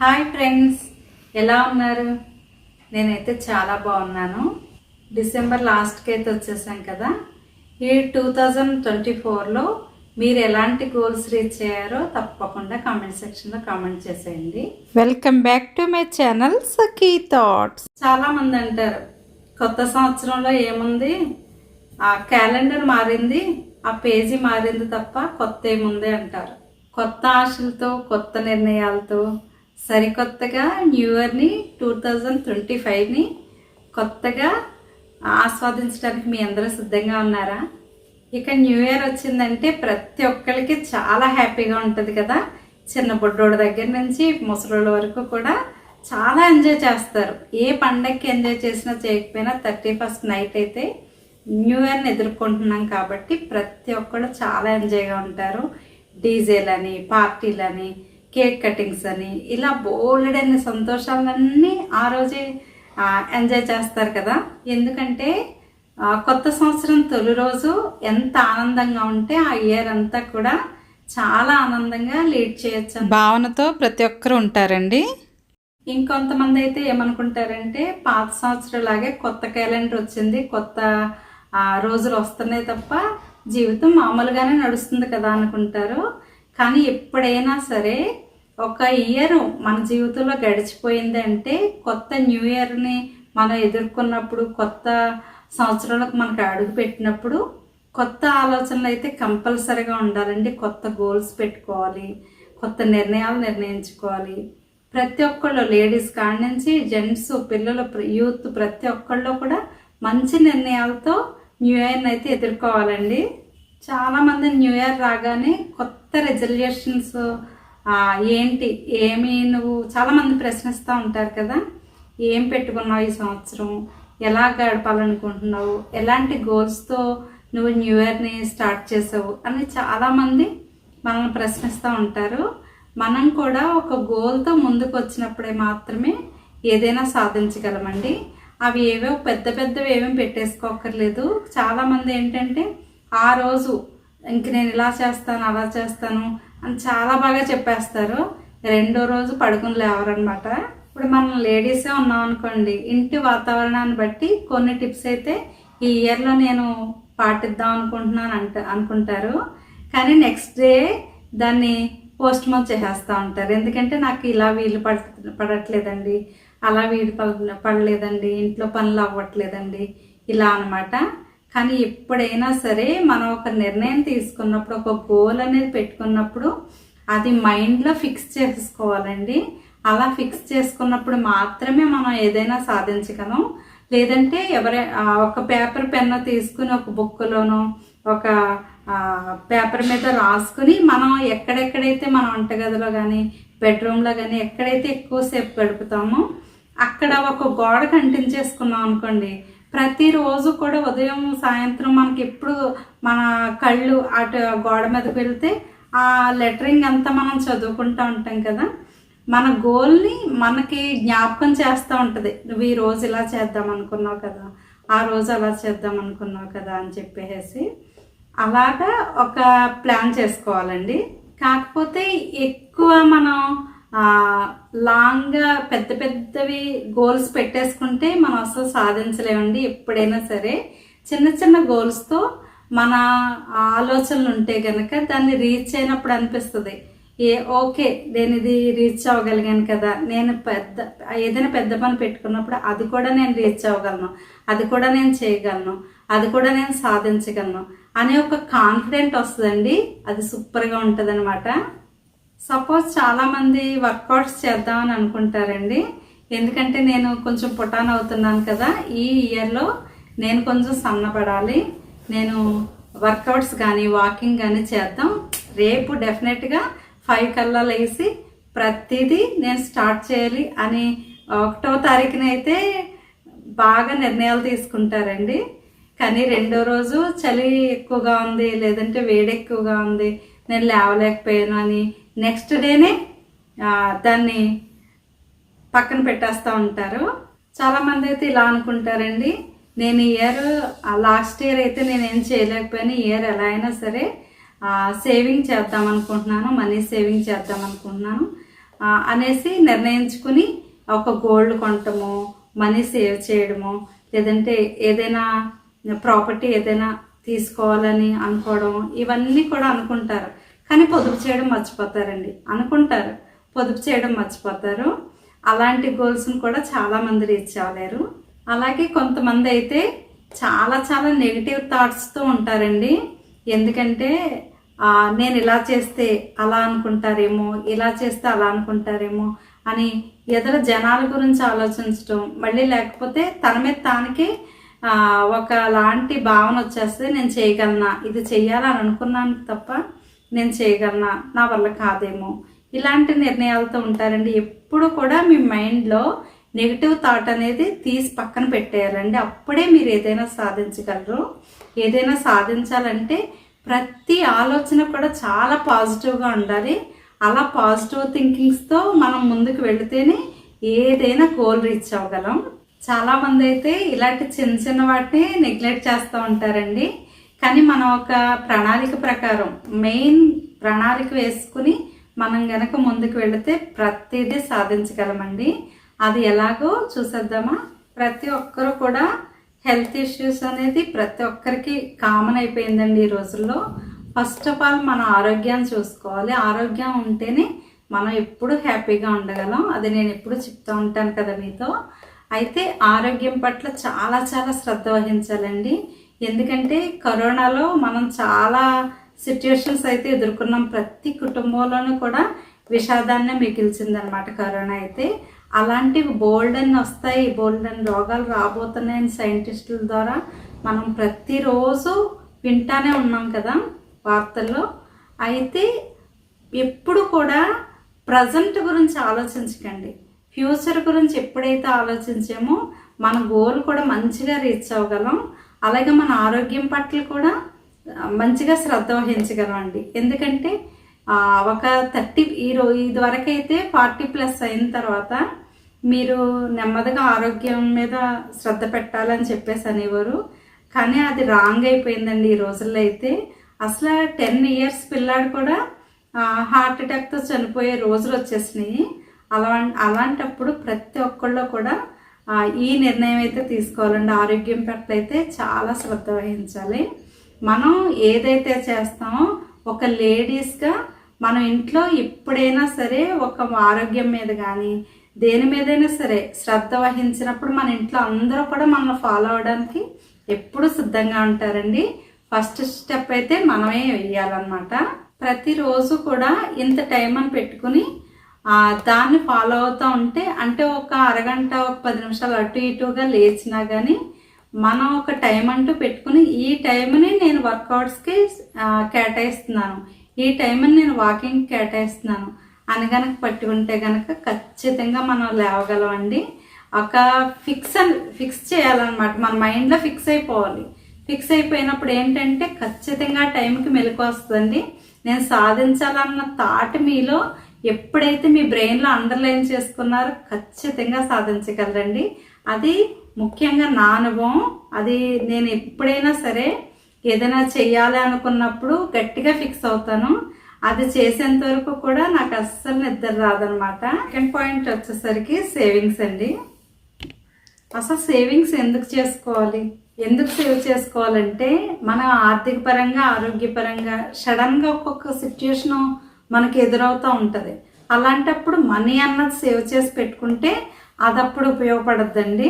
Hi friends ఎలా ఉన్నారు? నేనైతే చాలా బాగున్నాను. డిసెంబర్ లాస్ట్కి అయితే వచ్చేసాం కదా. ఈ టూ థౌజండ్ ట్వంటీ ఫోర్లో మీరు ఎలాంటి గోల్స్ రీచ్ అయ్యారో తప్పకుండా కామెంట్ సెక్షన్లో కామెంట్ చేసేయండి. Welcome back to my channel Sakhi thoughts చాలా మంది అంటారు కొత్త సంవత్సరంలో ఏముంది? ఆ క్యాలెండర్ మారింది ఆ పేజీ మారింది తప్ప కొత్త ఏముంది అంటారు. కొత్త ఆశలతో కొత్త నిర్ణయాలతో సరికొత్తగా న్యూ ఇయర్ని టూ థౌజండ్ ట్వంటీ ఫైవ్ని కొత్తగా ఆస్వాదించడానికి మీ అందరూ సిద్ధంగా ఉన్నారా? ఇక న్యూ ఇయర్ వచ్చిందంటే ప్రతి ఒక్కరికి చాలా హ్యాపీగా ఉంటుంది కదా. చిన్న బొడ్డోడి దగ్గర నుంచి ముసలోళ్ళ వరకు కూడా చాలా ఎంజాయ్ చేస్తారు. ఏ పండగకి ఎంజాయ్ చేసినా చేయకపోయినా థర్టీ ఫస్ట్ నైట్ అయితే న్యూ ఇయర్ని ఎదుర్కొంటున్నాం కాబట్టి ప్రతి ఒక్కరు చాలా ఎంజాయ్గా ఉంటారు. డీజేలని పార్టీలని కేక్ కటింగ్స్ అని ఇలా బోలెడన్ని సంతోషాలన్నీ ఆ రోజే ఎంజాయ్ చేస్తారు కదా. ఎందుకంటే కొత్త సంవత్సరం తొలి రోజు ఎంత ఆనందంగా ఉంటే ఆ ఇయర్ అంతా కూడా చాలా ఆనందంగా లీడ్ చేయొచ్చు భావనతో ప్రతి ఒక్కరు ఉంటారండి. ఇంకొంతమంది అయితే ఏమనుకుంటారంటే పాత సంవత్సరం లాగే కొత్త క్యాలెండర్ వచ్చింది కొత్త రోజులు వస్తున్నాయి తప్ప జీవితం మామూలుగానే నడుస్తుంది కదా అనుకుంటారు. కానీ ఎప్పుడైనా సరే ఒక ఇయర్ మన జీవితంలో గడిచిపోయిందంటే కొత్త న్యూ ఇయర్ని మనం ఎదుర్కొన్నప్పుడు కొత్త సంవత్సరాలకు మనకు అడుగు పెట్టినప్పుడు కొత్త ఆలోచనలు అయితే కంపల్సరీగా ఉండాలండి. కొత్త గోల్స్ పెట్టుకోవాలి. కొత్త నిర్ణయాలు నిర్ణయించుకోవాలి. ప్రతి ఒక్కళ్ళు లేడీస్ కాడి నుంచి జెంట్స్ పిల్లలు ప్ర- యూత్ ప్రతి ఒక్కళ్ళు కూడా మంచి నిర్ణయాలతో న్యూ ఇయర్ని అయితే ఎదుర్కోవాలండి. చాలామంది న్యూ ఇయర్ రాగానే కొత్త రెజల్యూషన్స్ ఏంటి ఏమి నువ్వు చాలామంది ప్రశ్నిస్తూ ఉంటారు కదా ఏం పెట్టుకున్నావు ఈ సంవత్సరం ఎలా గడపాలనుకుంటున్నావు ఎలాంటి గోల్స్తో నువ్వు న్యూ ఇయర్ని స్టార్ట్ చేసావు అని చాలామంది మనల్ని ప్రశ్నిస్తూ ఉంటారు. మనం కూడా ఒక గోల్తో ముందుకు వచ్చినప్పుడే మాత్రమే ఏదైనా సాధించగలమండి. అవి ఏవో పెద్ద పెద్దవి ఏమీ పెట్టేసుకోకర్లేదు చాలామంది ఏంటంటే ఆ రోజు ఇంక నేను ఇలా చేస్తాను అలా చేస్తాను అని చాలా బాగా చెప్పేస్తారు. రెండో రోజు పడుకుని లేవరనమాట. ఇప్పుడు మనం లేడీసే ఉన్నాం అనుకోండి ఇంటి వాతావరణాన్ని బట్టి కొన్ని టిప్స్ అయితే ఈ ఇయర్లో నేను పాటిద్దాం అనుకుంటున్నాను అంట అనుకుంటారు. కానీ నెక్స్ట్ డే దాన్ని పోస్ట్ మోన్ చేసేస్తూ ఉంటారు. ఎందుకంటే నాకు ఇలా వీలు పడ పడట్లేదండి. అలా వీలు పడ పడలేదండి. ఇంట్లో పనులు అవ్వట్లేదండి. ఇలా అనమాట. కానీ ఎప్పుడైనా సరే మనం ఒక నిర్ణయం తీసుకున్నప్పుడు ఒక గోల్ అనేది పెట్టుకున్నప్పుడు అది మైండ్లో ఫిక్స్ చేసుకోవాలండి. అలా ఫిక్స్ చేసుకున్నప్పుడు మాత్రమే మనం ఏదైనా సాధించగలం. లేదంటే ఎవరై ఒక పేపర్ పెన్ను తీసుకుని ఒక బుక్లోనో ఒక పేపర్ మీద రాసుకుని మనం ఎక్కడెక్కడైతే మన వంటగదిలో కానీ బెడ్రూమ్లో కానీ ఎక్కడైతే ఎక్కువసేపు గడుపుతామో అక్కడ ఒక గోడ కంటించేసుకున్నాం అనుకోండి ప్రతిరోజు కూడా ఉదయం సాయంత్రం మనకి ఎప్పుడు మన కళ్ళు అటు గోడ మీదకి వెళ్తే ఆ లెటరింగ్ అంతా మనం చదువుకుంటూ ఉంటాం కదా. మన గోల్ని మనకి జ్ఞాపకం చేస్తూ ఉంటుంది. నువ్వు ఈ రోజు ఇలా చేద్దాం అనుకున్నావు కదా ఆ రోజు అలా చేద్దాం అనుకున్నావు కదా అని చెప్పేసి అలాగా ఒక ప్లాన్ చేసుకోవాలండి. కాకపోతే ఎక్కువ మనం లాంగ్గా పెద్ద పెద్దవి గోల్స్ పెట్టేసుకుంటే మనం అసలు సాధించలేమండి ఎప్పుడైనా సరే. చిన్న చిన్న గోల్స్తో మన ఆలోచనలు ఉంటే కనుక దాన్ని రీచ్ అయినప్పుడు అనిపిస్తుంది. ఏ ఓకే నేను ఇది రీచ్ అవ్వగలిగాను కదా. నేను పెద్ద ఏదైనా పెద్ద పని పెట్టుకున్నప్పుడు అది కూడా నేను రీచ్ అవ్వగలను. అది కూడా నేను చేయగలను. అది కూడా నేను సాధించగలను. అనే ఒక కాన్ఫిడెంట్ వస్తుందండి. అది సూపర్గా ఉంటుంది అనమాట సపోజ్ చాలామంది వర్కౌట్స్ చేద్దామని అనుకుంటారండి. ఎందుకంటే నేను కొంచెం పుటాన్ అవుతున్నాను కదా ఈ ఇయర్లో నేను కొంచెం సన్నపడాలి నేను వర్కౌట్స్ కానీ వాకింగ్ కానీ చేద్దాం. రేపు డెఫినెట్గా ఫైవ్ కల్లా లేసి ప్రతిదీ నేను స్టార్ట్ చేయాలి అని ఒకటో తారీఖున అయితే బాగా నిర్ణయాలు తీసుకుంటారండి. కానీ రెండో రోజు చలి ఎక్కువగా ఉంది లేదంటే వేడి ఎక్కువగా ఉంది. నేను లేవలేకపోయాను అని నెక్స్ట్ డేనే దాన్ని పక్కన పెట్టేస్తూ ఉంటారు. చాలామంది అయితే ఇలా అనుకుంటారండి. నేను ఇయర్ లాస్ట్ ఇయర్ అయితే నేను ఏం చేయలేకపోయాను. ఇయర్ ఎలా అయినా సరే సేవింగ్ చేద్దాం అనుకుంటున్నాను మనీ సేవింగ్ చేద్దాం అనుకుంటున్నాను. అనేసి నిర్ణయించుకుని ఒక గోల్డ్ కొనటము మనీ సేవ్ చేయడము లేదంటే ఏదైనా ప్రాపర్టీ ఏదైనా తీసుకోవాలని అనుకోవడం ఇవన్నీ కూడా అనుకుంటారు. కానీ పొదుపు చేయడం మర్చిపోతారండి. అనుకుంటారు. పొదుపు చేయడం మర్చిపోతారు. అలాంటి గోల్స్ని కూడా చాలామంది రీచ్ అవ్వలేరు. అలాగే కొంతమంది అయితే చాలా చాలా నెగిటివ్ థాట్స్తో ఉంటారండి. ఎందుకంటే నేను ఇలా చేస్తే అలా అనుకుంటారేమో ఇలా చేస్తే అలా అనుకుంటారేమో అని ఇతర జనాల గురించి ఆలోచించడం మళ్ళీ లేకపోతే తన మీద తానికి ఒకలాంటి భావన వచ్చేస్తే నేను చేయగలనా? ఇది చేయాలని అనుకున్నాను తప్ప నేను చేయగలనా? నా వల్ల కాదేమో. ఇలాంటి నిర్ణయాలతో ఉంటారండి. ఎప్పుడు కూడా మీ మైండ్లో నెగిటివ్ థాట్ అనేది తీసి పక్కన పెట్టేయాలండి. అప్పుడే మీరు ఏదైనా సాధించగలరు. ఏదైనా సాధించాలంటే ప్రతి ఆలోచన కూడా చాలా పాజిటివ్గా ఉండాలి. అలా పాజిటివ్ థింకింగ్స్తో మనం ముందుకు వెళితేనే ఏదైనా గోల్ రీచ్ అవ్వగలం. చాలా మంది అయితే ఇలాంటి చిన్న చిన్న వాటిని నెగ్లెక్ట్ చేస్తూ ఉంటారండి. కానీ మనం ఒక ప్రణాళిక ప్రకారం మెయిన్ ప్రణాళిక వేసుకుని మనం గనక ముందుకు వెళితే ప్రతిదీ సాధించగలమండి. అది ఎలాగో చూసేద్దామా? ప్రతి ఒక్కరు కూడా హెల్త్ ఇష్యూస్ అనేది ప్రతి ఒక్కరికి కామన్ అయిపోయిందండి ఈ రోజుల్లో. ఫస్ట్ ఆఫ్ ఆల్ మన ఆరోగ్యాన్ని చూసుకోవాలి. ఆరోగ్యం ఉంటేనే మనం ఎప్పుడు హ్యాపీగా ఉండగలం. అది నేను ఎప్పుడు చెప్తూ ఉంటాను కదా మీతో. అయితే ఆరోగ్యం పట్ల చాలా చాలా శ్రద్ధ వహించాలండి. ఎందుకంటే కరోనాలో మనం చాలా సిచ్యుయేషన్స్ అయితే ఎదుర్కొన్నాం. ప్రతి కుటుంబంలోనూ కూడా విషాదాన్ని మిగిల్చిందనమాట కరోనా అయితే. అలాంటివి బోల్డ్ అని వస్తాయి బోల్డ్ అని రోగాలు రాబోతున్నాయని సైంటిస్టుల ద్వారా మనం ప్రతిరోజు వింటానే ఉన్నాం కదా వార్తల్లో. అయితే ఎప్పుడు కూడా ప్రజెంట్ గురించి ఆలోచించకండి. ఫ్యూచర్ గురించి ఎప్పుడైతే ఆలోచించామో మన గోల్ కూడా మంచిగా రీచ్ అవ్వగలం. అలాగే మన ఆరోగ్యం పట్ల కూడా మంచిగా శ్రద్ధ వహించగలం అండి. ఎందుకంటే ఒక థర్టీ ఈ రో ఇదివరకు అయితే ఫార్టీ ప్లస్ అయిన తర్వాత మీరు నెమ్మదిగా ఆరోగ్యం మీద శ్రద్ధ పెట్టాలని చెప్పేసి అనేవారు. కానీ అది రాంగ్ అయిపోయిందండి ఈ రోజుల్లో అయితే. అసలు టెన్ ఇయర్స్ పిల్లాడు కూడా హార్ట్ అటాక్తో చనిపోయే రోజులు వచ్చేసినాయి. అలా అలాంటప్పుడు ప్రతి ఒక్కళ్ళు కూడా ఈ నిర్ణయం అయితే తీసుకోవాలండి. ఆరోగ్యం పట్ల అయితే చాలా శ్రద్ధ వహించాలి. మనం ఏదైతే చేస్తామో ఒక లేడీస్గా మనం ఇంట్లో ఎప్పుడైనా సరే ఒక ఆరోగ్యం మీద కానీ దేని మీదైనా సరే శ్రద్ధ వహించినప్పుడు మన ఇంట్లో అందరూ కూడా మనల్ని ఫాలో అవడానికి ఎప్పుడు సిద్ధంగా ఉంటారండి. ఫస్ట్ స్టెప్ అయితే మనమే వెయ్యాలన్నమాట. ప్రతిరోజు కూడా ఇంత టైం అని పెట్టుకుని దాన్ని ఫాలో అవుతూ ఉంటే అంటే ఒక అరగంట ఒక పది నిమిషాలు అటు ఇటుగా లేచినా కానీ మనం ఒక టైం అంటూ పెట్టుకుని ఈ టైంని నేను వర్కౌట్స్కి కేటాయిస్తున్నాను. ఈ టైంని నేను వాకింగ్ కేటాయిస్తున్నాను. అని కనుక పట్టుకుంటే కనుక ఖచ్చితంగా మనం లేవగలమండి ఒక ఫిక్స్ ఫిక్స్ చేయాలన్నమాట. మన మైండ్లో ఫిక్స్ అయిపోవాలి. ఫిక్స్ అయిపోయినప్పుడు ఏంటంటే ఖచ్చితంగా ఆ టైంకి మెలకు వస్తుందండి. నేను సాధించాలన్న థాట్ మీలో ఎప్పుడైతే మీ బ్రెయిన్లో అండర్లైన్ చేసుకున్నారో ఖచ్చితంగా సాధించగలరండి. అది ముఖ్యంగా నా అనుభవం. అది నేను ఎప్పుడైనా సరే ఏదైనా చెయ్యాలి అనుకున్నప్పుడు గట్టిగా ఫిక్స్ అవుతాను. అది చేసేంత వరకు కూడా నాకు అస్సలు నిద్ర రాదనమాట. సెకండ్ పాయింట్ వచ్చేసరికి సేవింగ్స్ అండి. అసలు సేవింగ్స్ ఎందుకు చేసుకోవాలి? ఎందుకు సేవ్ చేసుకోవాలంటే మన ఆర్థిక పరంగా ఆరోగ్యపరంగా సడన్గా ఒక్కొక్క సిచ్యుయేషన్ మనకి ఎదురవుతూ ఉంటుంది. అలాంటప్పుడు మనీ అన్నది సేవ్ చేసి పెట్టుకుంటే అది అప్పుడు ఉపయోగపడద్దండి.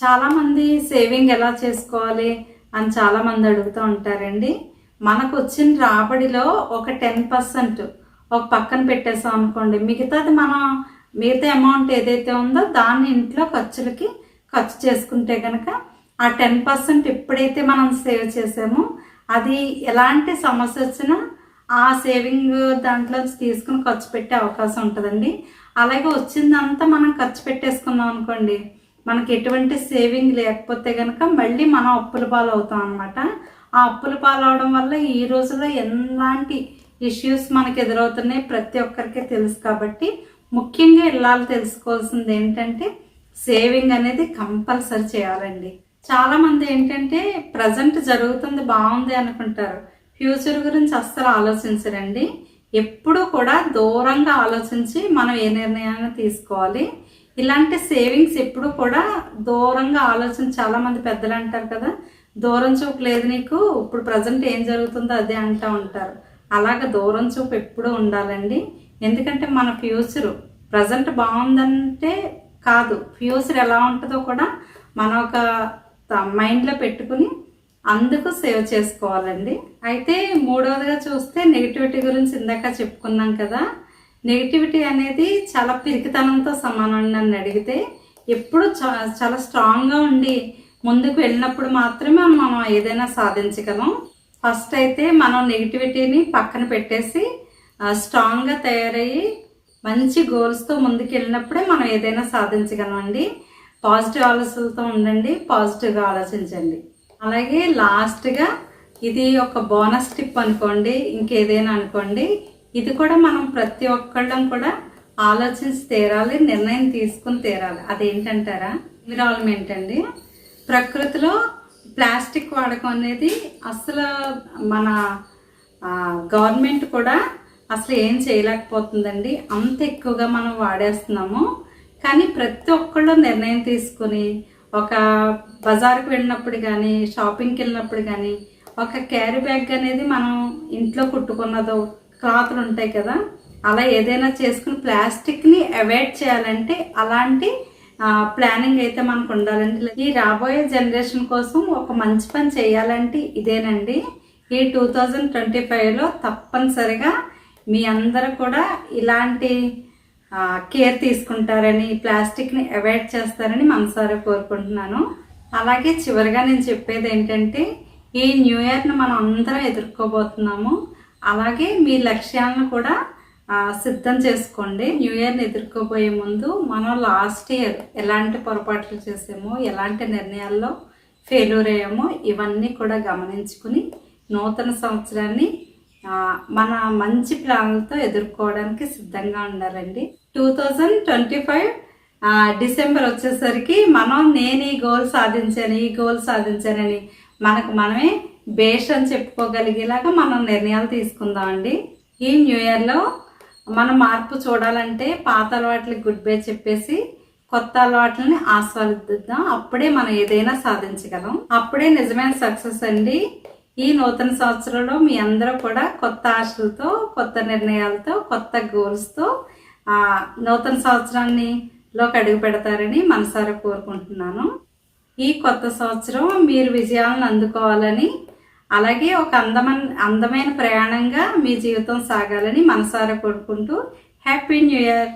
చాలామంది సేవింగ్ ఎలా చేసుకోవాలి అని చాలామంది అడుగుతూ ఉంటారండి. మనకు వచ్చిన రాబడిలో ఒక టెన్ పర్సెంట్ ఒక పక్కన పెట్టేసాం అనుకోండి మిగతాది మనం మిగతా అమౌంట్ ఏదైతే ఉందో దాన్ని ఇంట్లో ఖర్చులకి ఖర్చు చేసుకుంటే కనుక ఆ టెన్ పర్సెంట్ ఎప్పుడైతే మనం సేవ్ చేసామో అది ఎలాంటి సమస్య వచ్చినా ఆ సేవింగ్ దాంట్లో తీసుకుని ఖర్చు పెట్టే అవకాశం ఉంటుందండి. అలాగే వచ్చిందంతా మనం ఖర్చు పెట్టేసుకున్నాం అనుకోండి మనకి ఎటువంటి సేవింగ్ లేకపోతే కనుక మళ్ళీ మనం అప్పుల పాలు అవుతాం అనమాట ఆ అప్పుల పాలు అవడం వల్ల ఈ రోజుల్లో ఎలాంటి ఇష్యూస్ మనకి ఎదురవుతున్నాయి ప్రతి ఒక్కరికి తెలుసు కాబట్టి ముఖ్యంగా ఇళ్ళాలు తెలుసుకోవాల్సింది ఏంటంటే సేవింగ్ అనేది కంపల్సరీ చేయాలండి. చాలామంది ఏంటంటే ప్రజెంట్ జరుగుతుంది బాగుంది అనుకుంటారు. ఫ్యూచర్ గురించి అస్సలు ఆలోచించరండి. ఎప్పుడూ కూడా దూరంగా ఆలోచించి మనం ఏ నిర్ణయాన్ని తీసుకోవాలి? ఇలాంటి సేవింగ్స్ ఎప్పుడు కూడా దూరంగా ఆలోచించి చాలామంది పెద్దలు అంటారు కదా దూరం చూపు లేదు నీకు ఇప్పుడు ప్రజెంట్ ఏం జరుగుతుందో అదే అంటూ ఉంటారు. అలాగ దూరం చూపు ఎప్పుడూ ఉండాలండి. ఎందుకంటే మన ఫ్యూచర్ ప్రజెంట్ బాగుందంటే కాదు ఫ్యూచర్ ఎలా ఉంటుందో కూడా మన ఒక మైండ్లో పెట్టుకుని అందుకు సేవ్ చేసుకోవాలండి. అయితే మూడవదిగా చూస్తే నెగిటివిటీ గురించి ఇందాక చెప్పుకున్నాం కదా. నెగిటివిటీ అనేది చాలా పిరికితనంతో సమానం నన్ను అడిగితే ఎప్పుడు చాలా స్ట్రాంగ్గా ఉండి ముందుకు వెళ్ళినప్పుడు మాత్రమే మనం ఏదైనా సాధించగలం. ఫస్ట్ అయితే మనం నెగిటివిటీని పక్కన పెట్టేసి స్ట్రాంగ్గా తయారయ్యి మంచి గోల్స్తో ముందుకు వెళ్ళినప్పుడే మనం ఏదైనా సాధించగలం అండి. పాజిటివ్ ఆలోచనలతో ఉండండి పాజిటివ్గా ఆలోచించండి. అలాగే లాస్ట్గా ఇది ఒక బోనస్ టిప్ అనుకోండి ఇంకేదైనా అనుకోండి. ఇది కూడా మనం ప్రతి ఒక్కళ్ళం కూడా ఆలోచించి తీరాలి నిర్ణయం తీసుకుని తీరాలి. అదేంటంటారా? ఎన్విరాన్మెంట్ అండి ప్రకృతిలో ప్లాస్టిక్ వాడకం అనేది అసలు మన గవర్నమెంట్ కూడా అసలు ఏం చేయలేకపోతుందండి. అంత ఎక్కువగా మనం వాడేస్తున్నాము. కానీ ప్రతి ఒక్కళ్ళు నిర్ణయం తీసుకుని ఒక బజార్కి వెళ్ళినప్పుడు కానీ షాపింగ్కి వెళ్ళినప్పుడు కానీ ఒక క్యారీ బ్యాగ్ అనేది మనం ఇంట్లో కుట్టుకున్నదో క్లాత్లు ఉంటాయి కదా అలా ఏదైనా చేసుకుని ప్లాస్టిక్ని అవాయిడ్ చేయాలంటే అలాంటి ప్లానింగ్ అయితే మనకు ఉండాలండి. ఈ రాబోయే జనరేషన్ కోసం ఒక మంచి పని చేయాలంటే ఇదేనండి. ఈ టూ థౌజండ్ ట్వంటీ ఫైవ్లో తప్పనిసరిగా మీ అందరూ కూడా ఇలాంటి కేర్ తీసుకుంటారని ప్లాస్టిక్ని అవాయిడ్ చేస్తారని మనసారా కోరుకుంటున్నాను. అలాగే చివరిగా నేను చెప్పేది ఏంటంటే ఈ న్యూ ఇయర్ని మనం అందరం ఎదుర్కోబోతున్నాము. అలాగే మీ లక్ష్యాలను కూడా సిద్ధం చేసుకోండి. న్యూ ఇయర్ని ఎదుర్కోబోయే ముందు మనం లాస్ట్ ఇయర్ ఎలాంటి పొరపాట్లు చేసామో ఎలాంటి నిర్ణయాల్లో ఫెయిల్యూర్ అయ్యామో ఇవన్నీ కూడా గమనించుకుని నూతన సంవత్సరాన్ని మన మంచి ప్లాన్లతో ఎదుర్కోవడానికి సిద్ధంగా ఉండాలండి two thousand twenty five December వచ్చేసరికి మనం నేను ఈ గోల్ సాధించాను ఈ గోల్ సాధించానని మనకు మనమే బేష్ అని చెప్పుకోగలిగేలాగా మనం నిర్ణయాలు తీసుకుందామండి. ఈ న్యూ ఇయర్లో మనం మార్పు చూడాలంటే పాత అలవాట్లకి గుడ్ బై చెప్పేసి కొత్త అలవాట్లని ఆస్వాదిద్దాం. అప్పుడే మనం ఏదైనా సాధించగలం. అప్పుడే నిజమైన సక్సెస్ అండి. ఈ నూతన సంవత్సరంలో మీ అందరూ కూడా కొత్త ఆశలతో కొత్త నిర్ణయాలతో కొత్త గోల్స్తో ఆ, నూతన సంవత్సరాన్ని లోకి అడుగు పెడతారని మనసారా కోరుకుంటున్నాను. ఈ కొత్త సంవత్సరం మీరు విజయాలను అందుకోవాలని అలాగే ఒక అందమైన అందమైన ప్రయాణంగా మీ జీవితం సాగాలని మనసారా కోరుకుంటూ హ్యాపీ న్యూ ఇయర్!